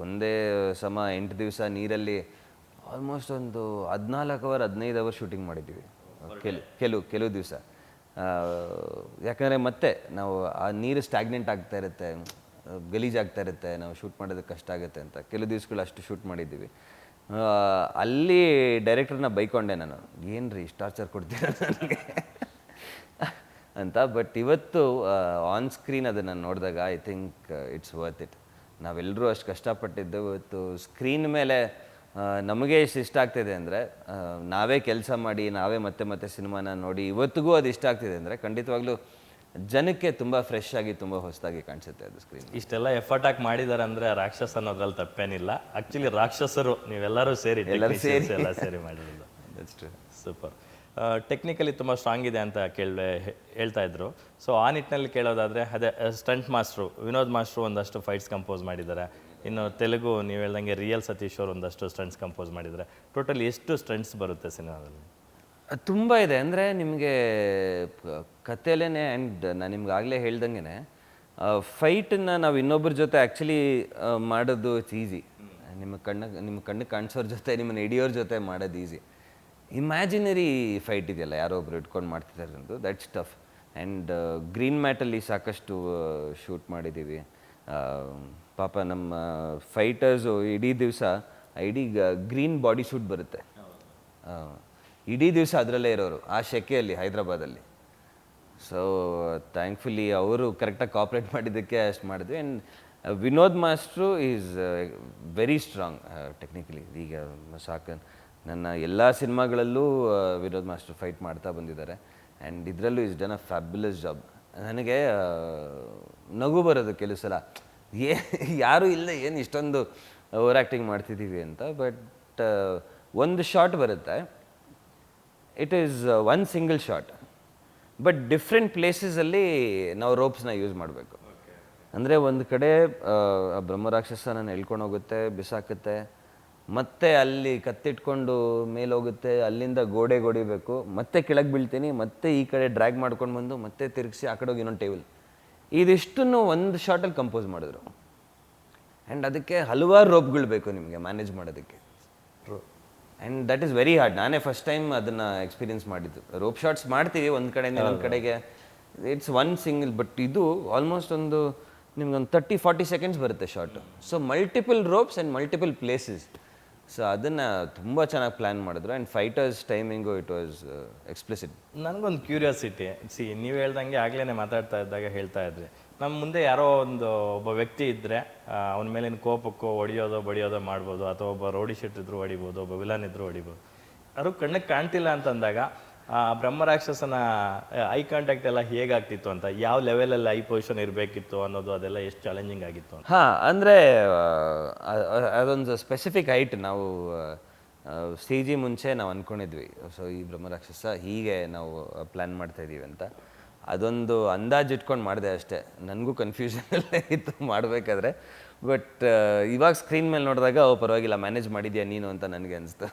ಒಂದೇ ಸಮ ಎಂಟು ದಿವಸ ನೀರಲ್ಲಿ ಆಲ್ಮೋಸ್ಟ್ ಒಂದು ಹದಿನಾಲ್ಕು ಅವರ್ ಹದಿನೈದು ಅವರ್ ಶೂಟಿಂಗ್ ಮಾಡಿದ್ದೀವಿ. ಕೆಲವು ಕೆಲವು ಕೆಲವು ದಿವಸ. ಯಾಕಂದರೆ ಮತ್ತೆ ನಾವು ಆ ನೀರು ಸ್ಟ್ಯಾಗ್ನೆಂಟ್ ಆಗ್ತಾ ಇರುತ್ತೆ, ಗಲೀಜಾಗ್ತಾ ಇರುತ್ತೆ, ನಾವು ಶೂಟ್ ಮಾಡೋದಕ್ಕೆ ಕಷ್ಟ ಆಗುತ್ತೆ ಅಂತ. ಕೆಲವು ದಿವಸಗಳು ಅಷ್ಟು ಶೂಟ್ ಮಾಡಿದ್ದೀವಿ. ಅಲ್ಲಿ ಡೈರೆಕ್ಟರ್ನ ಬೈಕೊಂಡೆ ನಾನು. ಏನು ರೀ ಇಷ್ಟು ಟಾರ್ಚರ್ ಕೊಡ್ತೀರ ನನಗೆ? ಅಂತ ಬಟ್ ಇವತ್ತು ಆನ್ ಸ್ಕ್ರೀನ್ ಅದನ್ನು ನೋಡಿದಾಗ I think it's worth it ನಾವೆಲ್ಲರೂ ಅಷ್ಟು ಕಷ್ಟಪಟ್ಟಿದ್ದು ಇವತ್ತು ಸ್ಕ್ರೀನ್ ಮೇಲೆ ನಮಗೆ ಎಷ್ಟು ಇಷ್ಟ ಆಗ್ತಿದೆ ಅಂದರೆ ನಾವೇ ಕೆಲಸ ಮಾಡಿ ನಾವೇ ಮತ್ತೆ ಮತ್ತೆ ಸಿನಿಮಾನ ನೋಡಿ ಇವತ್ತಿಗೂ ಅದು ಇಷ್ಟ ಆಗ್ತಿದೆ ಅಂದರೆ ಖಂಡಿತವಾಗ್ಲೂ ಜನಕ್ಕೆ ತುಂಬ ಫ್ರೆಶ್ ಆಗಿ ತುಂಬ ಹೊಸದಾಗಿ ಕಾಣಿಸುತ್ತೆ ಅದು ಸ್ಕ್ರೀನ್ ಇಷ್ಟೆಲ್ಲ ಎಫರ್ಟ್ ಹಾಕಿ ಮಾಡಿದ್ದಾರೆ ಅಂದ್ರೆ ರಾಕ್ಷಸ ಅನ್ನೋದ್ರಲ್ಲಿ ತಪ್ಪೇನಿಲ್ಲ. ಆ್ಯಕ್ಚುಲಿ ರಾಕ್ಷಸರು ನೀವೆಲ್ಲರೂ ಸೇರಿ technicians ಎಲ್ಲ ಸೇರಿ ಮಾಡಿರೋದು. ಸೂಪರ್ ಟೆಕ್ನಿಕಲಿ ತುಂಬ ಸ್ಟ್ರಾಂಗ್ ಇದೆ ಅಂತ ಕೇಳಿ ಹೇಳ್ತಾ ಇದ್ರು. ಸೊ ಆ ನಿಟ್ಟಿನಲ್ಲಿ ಕೇಳೋದಾದರೆ ಅದೇ ಸ್ಟಂಟ್ ಮಾಸ್ಟ್ರು ವಿನೋದ್ ಮಾಸ್ಟ್ರು ಒಂದಷ್ಟು ಫೈಟ್ಸ್ ಕಂಪೋಸ್ ಮಾಡಿದ್ದಾರೆ. ಇನ್ನು ತೆಲುಗು ನೀವು ಹೇಳ್ದಂಗೆ ರಿಯಲ್ ಸತೀಶ್ ಅವರು ಒಂದಷ್ಟು ಸ್ಟಂಟ್ಸ್ ಕಂಪೋಸ್ ಮಾಡಿದ್ದಾರೆ. ಟೋಟಲ್ ಎಷ್ಟು ಸ್ಟಂಟ್ಸ್ ಬರುತ್ತೆ ಸಿನಿಮಾದಲ್ಲಿ? ತುಂಬ ಇದೆ. ಅಂದರೆ ನಿಮಗೆ ಕಥೆಲೇ ಆ್ಯಂಡ್ ನಾನು ನಿಮ್ಗೆ ಆಗಲೇ ಹೇಳ್ದಂಗೆ ಫೈಟನ್ನು ನಾವು ಇನ್ನೊಬ್ಬರ ಜೊತೆ ಆ್ಯಕ್ಚುಲಿ ಮಾಡೋದು ಇಟ್ಸ್ ಈಸಿ ನಿಮ್ಮ ಕಣ್ಣ ನಿಮ್ಮ ಕಣ್ಣು ಕಾಣಿಸೋರ ಜೊತೆ ನಿಮ್ಮನ್ನು ಹಿಡಿಯೋರ ಜೊತೆ ಮಾಡೋದು ಈಸಿ ಇಮ್ಯಾಜಿನರಿ ಫೈಟ್ ಇದೆಯಲ್ಲ ಯಾರೋ ಒಬ್ರು ಇಟ್ಕೊಂಡು ಮಾಡ್ತಿದ್ದಾರೆ ಅಂದು ದಟ್ಸ್ ಟಫ್ ಆ್ಯಂಡ್ ಗ್ರೀನ್ ಮ್ಯಾಟಲ್ಲಿ ಸಾಕಷ್ಟು ಶೂಟ್ ಮಾಡಿದ್ದೀವಿ ಆ, ಪಾಪ ನಮ್ಮ ಫೈಟರ್ಸು ಇಡೀ ದಿವಸ ಇಡೀ ಗ್ರೀನ್ ಬಾಡಿ ಶೂಟ್ ಬರುತ್ತೆ. ಇಡೀ ದಿವಸ ಅದರಲ್ಲೇ ಇರೋರು ಆ ಶೆಕೆಯಲ್ಲಿ ಹೈದ್ರಾಬಾದಲ್ಲಿ. ಸೊ ಥ್ಯಾಂಕ್ಫುಲಿ ಅವರು ಕರೆಕ್ಟಾಗಿ ಕಾಪ್ರೇಟ್ ಮಾಡಿದ್ದಕ್ಕೆ ಅಷ್ಟು ಮಾಡಿದ್ವಿ. And Vinod master is very strong technically ಈಗ ಸಾಕು ನನ್ನ ಎಲ್ಲ ಸಿನಿಮಾಗಳಲ್ಲೂ ವಿರೋಧ್ ಮಾಸ್ಟರ್ ಫೈಟ್ ಮಾಡ್ತಾ ಬಂದಿದ್ದಾರೆ. ಆ್ಯಂಡ್ ಇದರಲ್ಲೂ is done a fabulous job ನನಗೆ ನಗು ಬರೋದು ಕೆಲವು ಸಲ ಏ ಯಾರೂ ಇಲ್ಲ ಏನು ಇಷ್ಟೊಂದು ಓವರ್ ಆ್ಯಕ್ಟಿಂಗ್ ಮಾಡ್ತಿದ್ದೀವಿ ಅಂತ? ಬಟ್ ಒಂದು ಶಾಟ್ ಬರುತ್ತೆ. It is one single shot but different ಪ್ಲೇಸಸಲ್ಲಿ ನಾವು ರೋಪ್ಸ್ನ ಯೂಸ್ ಮಾಡಬೇಕು. ಅಂದರೆ ಒಂದು ಕಡೆ ಆ, ಆ ಬ್ರಹ್ಮರಾಕ್ಷಸ ನಾನು ಎಳ್ಕೊಂಡು ಹೋಗುತ್ತೆ ಬಿಸಾಕುತ್ತೆ. ಮತ್ತೆ ಅಲ್ಲಿ ಕತ್ತಿಟ್ಕೊಂಡು ಮೇಲೋಗುತ್ತೆ ಅಲ್ಲಿಂದ ಗೋಡೆ ಹೊಡಿಬೇಕು ಮತ್ತೆ ಕೆಳಗೆ ಬೀಳ್ತೀನಿ ಮತ್ತೆ ಈ ಕಡೆ ಡ್ರ್ಯಾಗ್ ಮಾಡ್ಕೊಂಡು ಬಂದು ಮತ್ತೆ ತಿರುಗಿಸಿ ಆ ಕಡೆ ಹೋಗಿ ಇನ್ನೊಂದು ಟೇಬಲ್. ಇದಿಷ್ಟನ್ನು ಒಂದು ಶಾರ್ಟಲ್ಲಿ ಕಂಪೋಸ್ ಮಾಡಿದ್ರು. ಆ್ಯಂಡ್ ಅದಕ್ಕೆ ಹಲವಾರು ರೋಪ್ಗಳು ಬೇಕು ನಿಮಗೆ ಮ್ಯಾನೇಜ್ ಮಾಡೋದಕ್ಕೆ. And that is very hard ನಾನೇ ಫಸ್ಟ್ ಟೈಮ್ ಅದನ್ನು ಎಕ್ಸ್ಪೀರಿಯನ್ಸ್ ಮಾಡಿದ್ದು. ರೋಪ್ ಶಾರ್ಟ್ಸ್ ಮಾಡ್ತೀವಿ ಒಂದು ಕಡೆಯಿಂದ ಇನ್ನೊಂದು ಕಡೆಗೆ. ಇಟ್ಸ್ ಒನ್ ಸಿಂಗಲ್ ಬಟ್ ಇದು ಆಲ್ಮೋಸ್ಟ್ ಒಂದು ನಿಮ್ಗೊಂದು ತರ್ಟಿ ಫಾರ್ಟಿ ಸೆಕೆಂಡ್ಸ್ ಬರುತ್ತೆ shot so multiple ropes and multiple places so ಅದನ್ನು ತುಂಬ ಚೆನ್ನಾಗಿ ಪ್ಲ್ಯಾನ್ ಮಾಡಿದ್ರು. And fighters timing it was explicit ನನಗೊಂದು ಕ್ಯೂರಿಯಾಸಿಟಿ ಸಿ ನೀವು ಹೇಳ್ದಂಗೆ ಆಗ್ಲೇ ಮಾತಾಡ್ತಾ ಇದ್ದಾಗ ಹೇಳ್ತಾ ಇದ್ರಿ. ನಮ್ಮ ಮುಂದೆ ಯಾರೋ ಒಂದು ಒಬ್ಬ ವ್ಯಕ್ತಿ ಇದ್ದರೆ ಅವನ ಮೇಲಿನ ಕೋಪಕ್ಕೋ ಹೊಡಿಯೋದೋ ಬಡಿಯೋದೋ ಮಾಡ್ಬೋದು, ಅಥವಾ ಒಬ್ಬ ರೋಡಿ ಶೀಟ್ ಇದ್ರು ಹೊಡಿಬೋದು, ಒಬ್ಬ ವಿಲನ್ ಇದ್ರು ಹೊಡಿಬೋದು. ಯಾರು ಕಣ್ಣಿಗೆ ಕಾಣ್ತಿಲ್ಲ ಅಂತಂದಾಗ ಬ್ರಹ್ಮರಾಕ್ಷಸನ ಐ ಕಾಂಟ್ಯಾಕ್ಟ್ ಎಲ್ಲ ಹೇಗಾಗ್ತಿತ್ತು ಅಂತ? ಯಾವ ಲೆವೆಲಲ್ಲಿ ಐ ಪೊಸಿಷನ್ ಇರಬೇಕಿತ್ತು ಅನ್ನೋದು ಅದೆಲ್ಲ ಎಷ್ಟು ಚಾಲೆಂಜಿಂಗ್ ಆಗಿತ್ತು ಹಾ, ಅಂದರೆ ಅದೊಂದು ಸ್ಪೆಸಿಫಿಕ್ ಹೈಟ್ ನಾವು ಸಿ ಜಿ ಮುಂಚೆ ನಾವು ಅಂದ್ಕೊಂಡಿದ್ವಿ ಸೊ ಈ ಬ್ರಹ್ಮರಾಕ್ಷಸ ಹೀಗೆ ನಾವು ಪ್ಲ್ಯಾನ್ ಮಾಡ್ತಾ ಇದ್ದೀವಿ ಅಂತ. ಅದೊಂದು ಅಂದಾಜು ಇಟ್ಕೊಂಡು ಮಾಡಿದೆ ಅಷ್ಟೇ. ನನಗೂ ಕನ್ಫ್ಯೂಷನ್ ಎಲ್ಲ ಇತ್ತು ಮಾಡಬೇಕಾದ್ರೆ. ಬಟ್ ಇವಾಗ ಸ್ಕ್ರೀನ್ ಮೇಲೆ ನೋಡಿದಾಗ ಪರವಾಗಿಲ್ಲ ಮ್ಯಾನೇಜ್ ಮಾಡಿದ್ಯಾ ನೀನು ಅಂತ ನನಗೆ ಅನಿಸ್ತು.